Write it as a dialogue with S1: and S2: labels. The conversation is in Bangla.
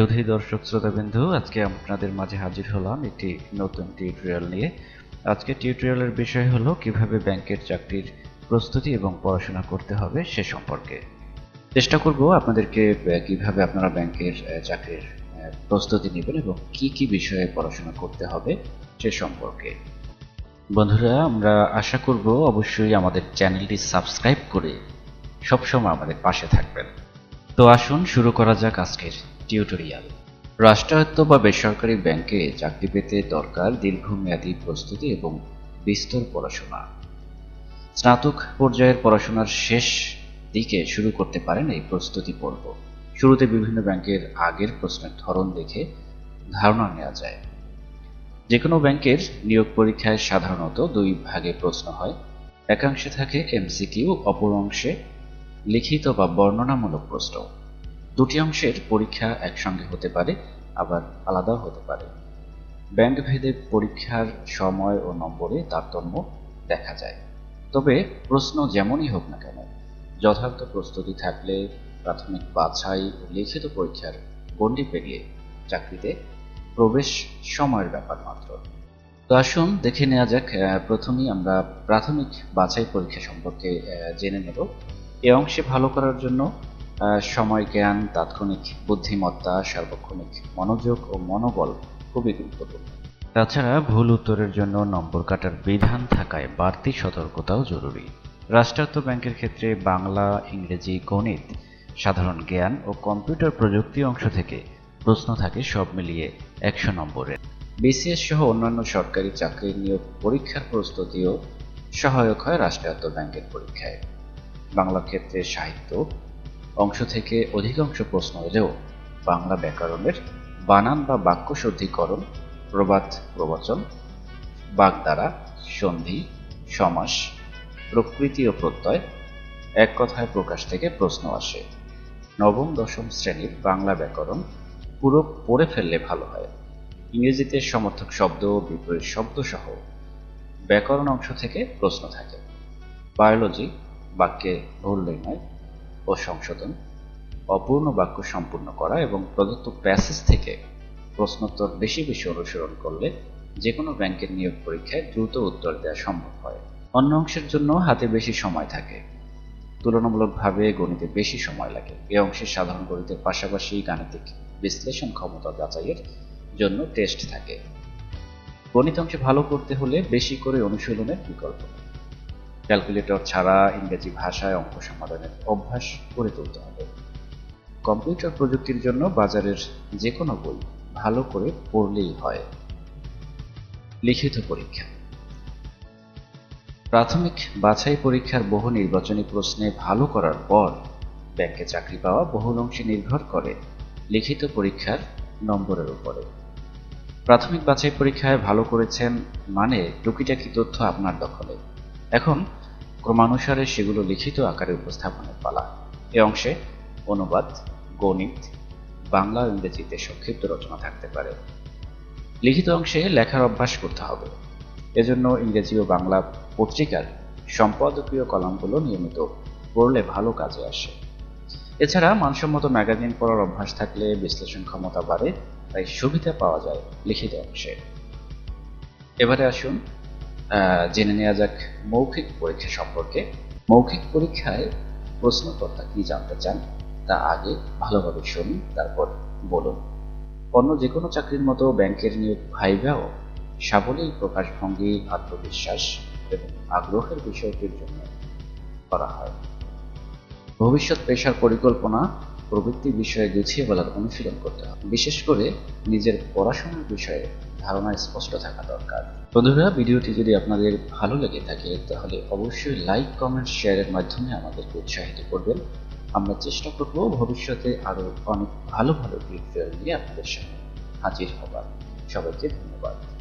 S1: চৌধুরী দর্শক শ্রোতাবিন্দু, আজকে আপনাদের মাঝে হাজির হলাম একটি নতুন টিউটোরিয়াল নিয়ে। আজকে টিউটোরিয়ালের বিষয় হলো কীভাবে ব্যাংকের চাকরির প্রস্তুতি এবং পড়াশোনা করতে হবে সে সম্পর্কে। চেষ্টা করব আপনাদেরকে কীভাবে আপনারা ব্যাংকের চাকরির প্রস্তুতি নেবেন এবং কি কি বিষয়ে পড়াশোনা করতে হবে সে সম্পর্কে। বন্ধুরা, আমরা আশা করব অবশ্যই আমাদের চ্যানেলটি সাবস্ক্রাইব করে সবসময় আমাদের পাশে থাকবেন। তো আসুন শুরু করা যাক আজকের টিউটোরিয়াল। রাষ্ট্রায়ত্ত বা বেসরকারি ব্যাংকে চাকরি পেতে দরকার দীর্ঘমেয়াদী প্রস্তুতি এবং বিস্তর পড়াশোনা। স্নাতক পর্যায়ের পড়াশোনার শেষ দিকে শুরু করতে পারেন এই প্রস্তুতি পর্ব। শুরুতে বিভিন্ন ব্যাংকের আগের প্রশ্নের ধরন দেখে ধারণা নেওয়া যায়। যে কোনো ব্যাংকের নিয়োগ পরীক্ষায় সাধারণত দুই ভাগে প্রশ্ন হয়। একাংশে থাকে এমসিকিউ, অপর অংশে লিখিত বা বর্ণনামূলক প্রশ্ন। দুটি অংশের পরীক্ষা একসঙ্গে হতে পারে, আবার আলাদাও হতে পারে। ব্যাংক ভেদে পরীক্ষার সময় ও নম্বরে তারতম্য দেখা যায়। তবে প্রশ্ন যেমনই হোক না কেন, যথার্থ প্রস্তুতি থাকলে প্রাথমিক বাছাই ও লিখিত পরীক্ষার গণ্ডি পেরিয়ে চাকরিতে প্রবেশ সময়ের ব্যাপার মাত্র। তো আসুন দেখে নেওয়া যাক প্রথমেই আমরা প্রাথমিক বাছাই পরীক্ষা সম্পর্কে জেনে নেব। এ অংশে ভালো করার জন্য সময় জ্ঞান তাৎক্ষণিক বুদ্ধিমত্তা সার্বক্ষণিক মনোযোগ ও মনোবল খুবই গুরুত্বপূর্ণ। তাছাড়া ভুল উত্তরের জন্য নম্বর কাটার বিধান থাকায় বাড়তি সতর্কতাও জরুরি। রাষ্ট্রায়ত্ত ব্যাংকের ক্ষেত্রে বাংলা ইংরেজি গণিত সাধারণ জ্ঞান ও কম্পিউটার প্রযুক্তি অংশ থেকে প্রশ্ন থাকে সব মিলিয়ে একশো নম্বরের বিসিএস সহ অন্যান্য সরকারি চাকরির নিয়োগ পরীক্ষার প্রস্তুতিও সহায়ক হয় রাষ্ট্রায়ত্ত ব্যাংকের পরীক্ষায়। বাংলা ক্ষেত্রে সাহিত্য অংশ থেকে অধিকাংশ প্রশ্ন এলেও বাংলা ব্যাকরণের বানান বা বাক্য শুদ্ধিকরণ, প্রবাদ, প্রবচন, বাগধারা, সন্ধি, সমাস, প্রকৃতি ও প্রত্যয় এক কথায় প্রকাশ থেকে প্রশ্ন আসে। নবম, দশম শ্রেণির বাংলা ব্যাকরণ পুরো পড়ে ফেললে ভালো হয়। ইংরেজিতে সমর্থক শব্দ, বিপরীত শব্দ সহ ব্যাকরণ অংশ থেকে প্রশ্ন থাকে। বায়োলজি বাক্যে ভুল নির্ণয় ও সংশোধন, অপূর্ণ বাক্য সম্পূর্ণ করা এবং প্রদত্ত প্যাসেজ থেকে প্রশ্নোত্তর বেশি বেশি অনুসরণ করলে যে কোনো ব্যাংকের নিয়োগ পরীক্ষায় দ্রুত উত্তর দেওয়া সম্ভব হয়। অন্য অংশের জন্য হাতে বেশি সময় থাকে। তুলনামূলকভাবে গণিতে বেশি সময় লাগে। এ অংশে সাধারণ গণিতের পাশাপাশি গাণিতিক বিশ্লেষণ ক্ষমতা যাচাইয়ের জন্য টেস্ট থাকে। গণিত অংশে ভালো করতে হলে বেশি করে অনুশীলনের বিকল্প। ক্যালকুলেটর ছাড়া ইংরেজি ভাষায় অঙ্ক সমাধানের অভ্যাস করে তুলতে হবে। কম্পিউটার প্রযুক্তির জন্য বাজারের যে কোনো বই ভালো করে পড়লেই হয়। লিখিত পরীক্ষা। প্রাথমিক বাছাই পরীক্ষার বহু নির্বাচনী প্রশ্নে ভালো করার পর ব্যাংকে চাকরি পাওয়া বহুল অংশে নির্ভর করে লিখিত পরীক্ষার নম্বরের উপরে। প্রাথমিক বাছাই পরীক্ষায় ভালো করেছেন মানে টুকিটাকি তথ্য আপনার দখলে। এখন ক্রমানুসারে সেগুলো লিখিত আকারে উপস্থাপনের পালা। এ অংশে অনুবাদ, গণিত, বাংলা ইংরেজিতে সংক্ষিপ্ত রচনা থাকতে পারে। লিখিত অংশে লেখার অভ্যাস করতে হবে। এজন্য ইংরেজি ও বাংলা পত্রিকার সম্পাদকীয় কলামগুলো নিয়মিত পড়লে ভালো কাজে আসে। এছাড়া মানসম্মত ম্যাগাজিন পড়ার অভ্যাস থাকলে বিশ্লেষণ ক্ষমতা বাড়ে, তাই সুবিধা পাওয়া যায় লিখিত অংশে। এবারে আসুন জেনে নেওয়া যাক মৌখিক পরীক্ষা সম্পর্কে। মৌখিক পরীক্ষায় প্রশ্নকর্তা কি জানতে চান, তা আগে ভালোভাবে শুনুন, তারপর বলুন। অন্য যে কোনো চাকরির মতো ব্যাংকের নিয়োগ ভাইভাও সাবলীল প্রকাশভঙ্গি, আত্মবিশ্বাস এবং আগ্রহের বিষয়টির জন্য করা হয়। ভবিষ্যৎ পেশার পরিকল্পনা প্রবৃত্তি বিষয়ে গুছিয়ে বলার অনুশীলন করতে হবে। বিশেষ করে নিজের পড়াশোনার বিষয়ে ধারণা স্পষ্ট থাকা দরকার। বন্ধুরা, ভিডিওটি যদি আপনাদের ভালো লেগে থাকে, তাহলে অবশ্যই লাইক, কমেন্ট, শেয়ারের মাধ্যমে আমাদেরকে উৎসাহিত করবেন। আমরা চেষ্টা করব ভবিষ্যতে আরও অনেক ভালো ভালো টিউটোরিয়াল নিয়ে আপনাদের সামনে হাজির হবার। সবাইকে ধন্যবাদ।